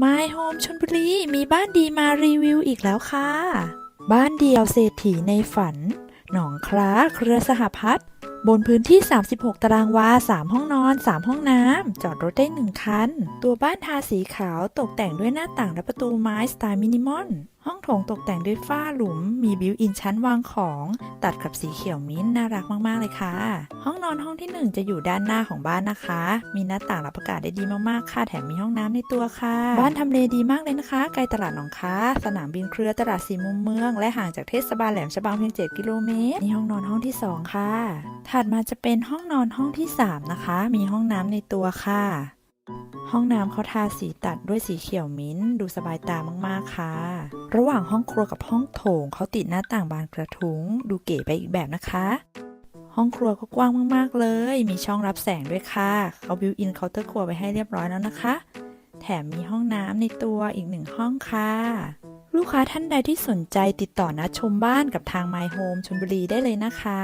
My Home ชนบุรีมีบ้านดีมารีวิวอีกแล้วค่ะ บ้านเดียวเศรษฐีในฝัน หนองคล้าเครือสหพัฒน์บนพื้นที่ 36 ตารางวา 3 ห้องนอน 3 ห้องน้ำ จอดรถได้ 1 คัน ตัวบ้านทาสีขาวตกแต่งด้วยหน้าต่างและประตูไม้สไตล์มินิมอล ห้องโถงตกแต่งด้วยฝ้าหลุม มีบิวอินชั้นวางของ ตัดกับสีเขียวมิ้นน่ารักมาก ๆ เลยค่ะ ห้องนอนห้องที่ 1 จะอยู่ด้านหน้าของบ้านนะคะ มีหน้าต่างรับอากาศได้ดีมาก ๆ ค่ะ แถมมีห้องน้ำในตัวค่ะ บ้านทำเลดีมากเลยนะคะ ไกลตลาดหนองค้า สนามบินเครือตลาดสีมุมเมือง และห่างจากเทศบาลแหลมฉบังเพียง 7 กิโลเมตรนี่ห้องนอนห้องที่ 2 ค่ะ ถัดมาจะเป็นห้องนอนห้องที่ 3 นะคะ มีห้องน้ำในตัวค่ะ ห้องน้ำเขาทาสีตัดด้วยสีเขียวมิ้นท์ดูสบายตามากๆค่ะ ระหว่างห้องครัวกับห้องโถงเขาติดหน้าต่างบานกระทุ้ง ดูเก๋ไปอีกแบบนะคะ ห้องครัวก็กว้างมากๆเลย มีช่องรับแสงด้วยค่ะ เขาบิวอินเคาน์เตอร์ครัวไว้ให้เรียบร้อยแล้วนะคะ แถมมีห้องน้ำในตัวอีกหนึ่งห้องค่ะ ลูกค้าท่านใดที่สนใจติดต่อนัดชมบ้านกับทาง My Home ชลบุรีได้เลยนะคะ